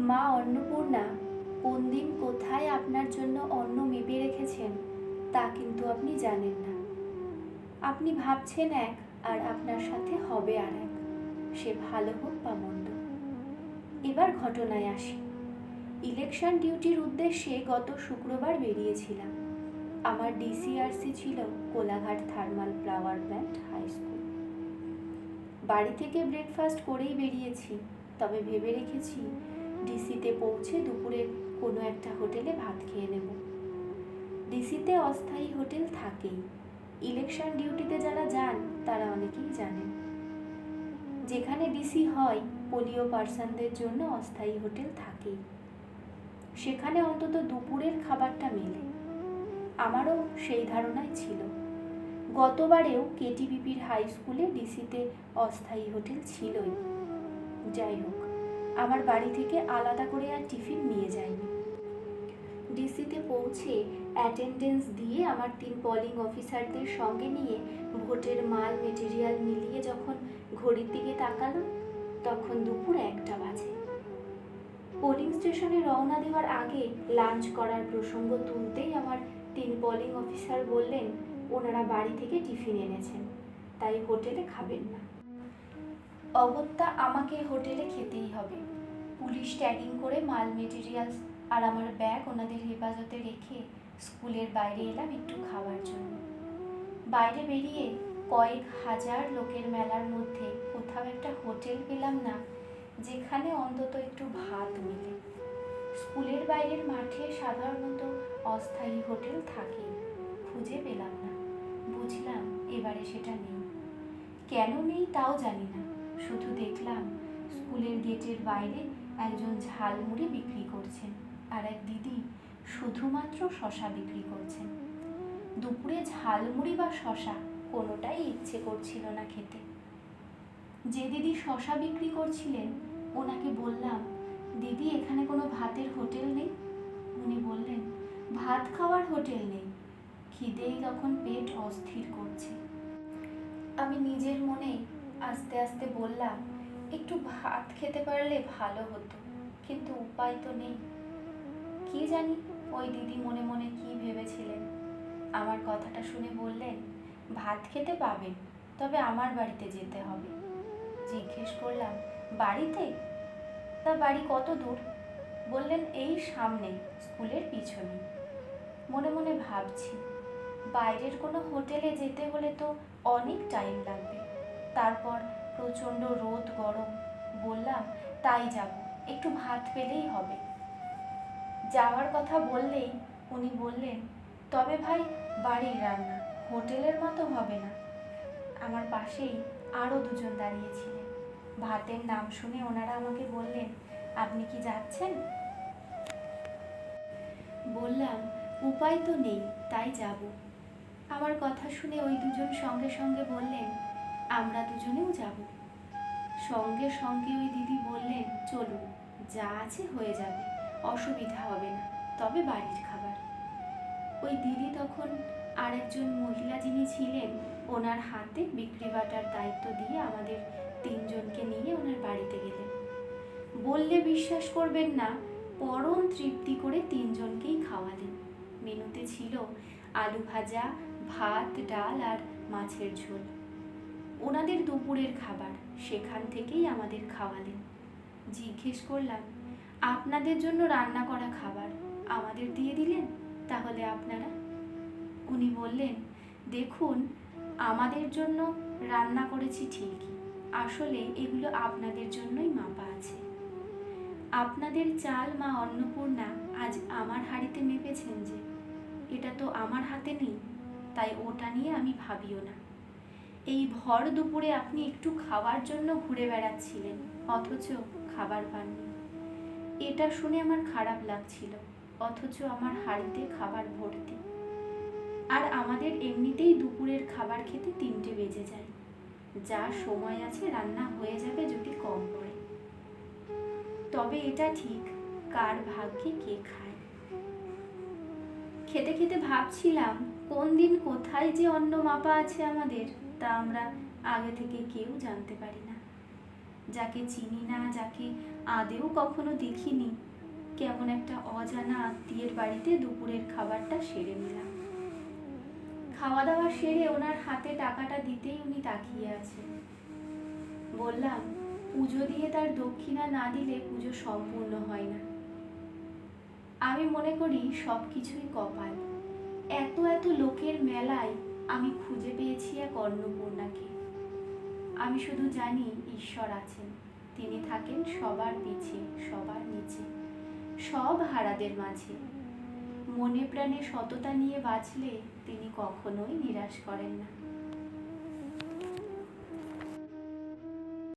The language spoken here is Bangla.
মা অন্নপূর্ণা, কোন দিন কোথায় আপনার জন্য অন্ন মেপে রেখেছেন, তা কিন্তু আপনি জানেন না। আপনি ভাবছেন এক, আর আপনার সাথে হবে আর এক। সে ভালো হোক বা মন্দ। এবার ঘটনায় আসি। ইলেকশন ডিউটির উদ্দেশ্যে গত শুক্রবার বেরিয়েছিলাম। আমার ডিসিআরসি ছিল Kolaghat thermal power plant high school. বাড়ি থেকে ব্রেকফাস্ট করেই বেরিয়েছি, তবে ভেবে রেখেছি ডিসিতে পৌঁছে দুপুরে কোনো একটা হোটেলে ভাত খেয়ে নেব। ডিসিতে অস্থায়ী হোটেল থাকেই। ইলেকশন ডিউটিতে যারা যান, তারা অনেকেই জানেন। যেখানে ডিসি হয়, পোলিও পার্সনদের জন্য অস্থায়ী হোটেল থাকেই। সেখানে অন্তত দুপুরের খাবারটা মেলে। আমারও সেই ধারণাই ছিল। গতবারেও কেটিবিপির হাই স্কুলে ডিসিতে অস্থায়ী হোটেল ছিলই। যাই হোক আমার বাড়ি থেকে আলাদা করে আর টিফিন নিয়ে যাইনি ডিসিতে পৌঁছে অ্যাটেন্ডেন্স দিয়ে আমার তিন পলিং অফিসারদের সঙ্গে নিয়ে ভোটের মাল মেটেরিয়াল মিলিয়ে যখন ঘড়ির দিকে তাকালাম, তখন দুপুর একটা বাজে। পোলিং স্টেশনে রওনা দেওয়ার আগে লাঞ্চ করার প্রসঙ্গ তুলতেই আমার তিন পোলিং অফিসার বললেন, ওনারা বাড়ি থেকে টিফিন এনেছেন, তাই হোটেলে খাবেন না। অগত্যা আমাকে হোটেলে খেতেই হবে। পুলিশ ট্যাগিং করে মাল মেটেরিয়ালস আর আমার ব্যাগ ওনাদের হেফাজতে রেখে স্কুলের বাইরে এলাম একটু খাওয়ার জন্য। বাইরে বেরিয়ে কয়েক হাজার লোকের মেলার মধ্যে কোথাও একটা হোটেল পেলাম না, যেখানে অন্তত একটু ভাত মিলে। স্কুলের বাইরের মাঠে সাধারণত অস্থায়ী হোটেল থাকে, খুঁজে পেলাম না। বুঝলাম এবারে সেটা নেই। কেন নেই তাও জানি না। শুধু দেখলাম স্কুলের গেটের বাইরে একজন ঝালমুড়ি বিক্রি করছেন আর এক দিদি শুধুমাত্র শশা বিক্রি করছেন। দুপুরে ঝালমুড়ি বা শশা কোনোটাই ইচ্ছে করছিল না খেতে। যে দিদি শশা বিক্রি করছিলেন, ওনাকে বললাম, দিদি, এখানে কোনো ভাতের হোটেল নেই? উনি বললেন, ভাত খাওয়ার হোটেল নেই। খিদেই তখন পেট অস্থির করছে। আমি নিজের মনে আস্তে আস্তে বললাম একটু ভাত খেতে পারলে ভালো হতো, কিন্তু উপায় তো নেই। কি জানি ওই দিদি মনে মনে কি ভেবেছিলেন। আমার কথাটা শুনে বললেন, ভাত খেতে পাবেন তবে আমার বাড়িতে যেতে হবে। জিজ্ঞেস করলাম, বাড়িতে? তা বাড়ি কত দূর? বললেন, এই সামনে, স্কুলের পিছনে। মনে মনে ভাবছি, বাইরের কোনো হোটেলে যেতে হলে তো অনেক টাইম লাগবে। তারপর প্রচণ্ড রোদ, গরম। বললাম, তাই যাব। একটু ভাত পেলেই হবে। যাওয়ার কথা বললেই উনি বললেন, তবে ভাই, বাড়ির রান্না। হোটেলের মতো হবে না। আমার পাশেই আরও দুজন দাঁড়িয়েছিলেন। ভাতের নাম শুনে ওনারা আমাকে বললেন, আপনি কি যাচ্ছেন? বললাম, উপায় তো নেই, তাই যাব। আমার কথা শুনে ওই দুজন সঙ্গে সঙ্গে বললেন আমরা দুজনেও যাব। সঙ্গে সঙ্গে ওই দিদি বললেন, চলুন, যা আছে হয়ে যাবে, অসুবিধা হবে না, তবে বাড়ির খাবার। ওই দিদি তখন আর একজন মহিলা যিনি ছিলেন, ওনার হাতে বিক্রি বাটার দায়িত্ব দিয়ে আমাদের তিনজনকে নিয়ে ওনার বাড়িতে গেলেন। বললে বিশ্বাস করবেন না, পরম তৃপ্তি করে তিনজনকেই খাওয়ালেন। মেনুতে ছিল আলু ভাজা, ভাত, ডাল আর মাছের ঝোল। ওনাদের দুপুরের খাবার। সেখান থেকেই আমাদের খাওয়ালেন। জিজ্ঞেস করলাম, আপনাদের জন্য রান্না করা খাবার আমাদের দিয়ে দিলেন? তাহলে আপনারা? উনি বললেন, দেখুন, আমাদের জন্য রান্না করেছি ঠিকই। আসলে এগুলো আপনাদের জন্যই মাপা আছে। আপনাদের চাল মা অন্নপূর্ণা আজ আমার হাড়িতে মেপেছেন যে, এটা তো আমার হাতে নেই, তাই ওটা নিয়ে আমি ভাবিও না। এই ভর দুপুরে আপনি একটু খাওয়ার জন্য ঘুরে বেড়াচ্ছিলেন, অথচ খাবার পাননি। এটা শুনে আমার খারাপ লাগছিল, অথচ আমার হাড়িতে খাবার ভর্তি। আর আমাদের এমনিতেই দুপুরের খাবার খেতে তিনটে বেজে যায়। যা সময় আছে রান্না হয়ে যাবে যদি কম পড়ে। তবে এটা ঠিক, কার ভাগ্যে কে খায়। খেতে খেতে ভাবছিলাম, কোন দিন কোথায় যে অন্ন মাপা আছে আমাদের তা আমরা আগে থেকে কেউ জানতে পারি না। যাকে চিনি না, যাকে আদেও কখনো দেখিনি, কেমন একটা অজানা আত্মীয়ের বাড়িতে দুপুরের খাবারটা সেরে নিলাম। খাওয়া দাওয়া সেরে ওনার হাতে টাকাটা দিতেই উনি তাকিয়ে আছেন। বললাম, পুজো দিয়ে তার দক্ষিণা না দিলে পুজো সম্পূর্ণ হয় না। আমি মনে করি সব কিছুই কপাল। এত এত লোকের মেলায় আমি খুঁজে পেয়েছি এক অন্নপূর্ণাকে। আমি শুধু জানি ঈশ্বর আছেন। তিনি থাকেন সবার পিছে, সবার নিচে, সব হারাদের মাঝে। মনে প্রাণে সততা নিয়ে বাঁচলে তিনি কখনোই নিরাশ করেন না।